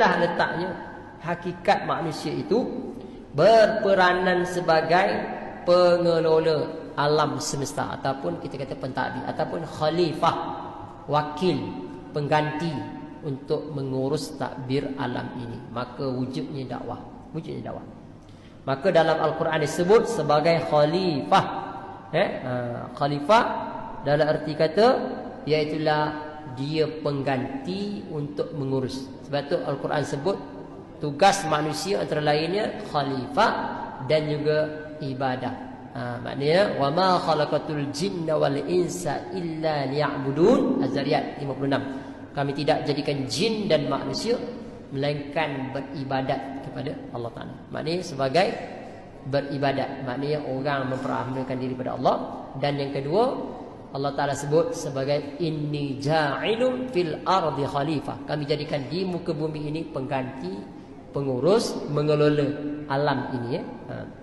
inilah letaknya. Hakikat manusia itu berperanan sebagai pengelola alam semesta ataupun kita kata pentadbir ataupun khalifah wakil pengganti untuk mengurus takbir alam ini. Maka wujudnya dakwah wujudnya dakwah. Maka dalam al-Quran disebut sebagai khalifah. Eh? Ha, khalifah dalam arti kata iaitu dia pengganti untuk mengurus. Sebab tu al-Quran sebut tugas manusia antara lainnya khalifah dan juga ibadah. Ha, maknanya wa ma khalaqatul jinna wal insa illa liya'budun. Az-zariyat 56 kami tidak jadikan jin dan manusia melainkan beribadat kepada Allah Taala. Maknanya sebagai beribadat. Maknanya orang memperahmakan diri kepada Allah. Dan yang kedua Allah Taala sebut sebagai inni ja'ilun fil ardi khalifah kami jadikan di muka bumi ini pengganti pengurus mengelola alam ini ya ha.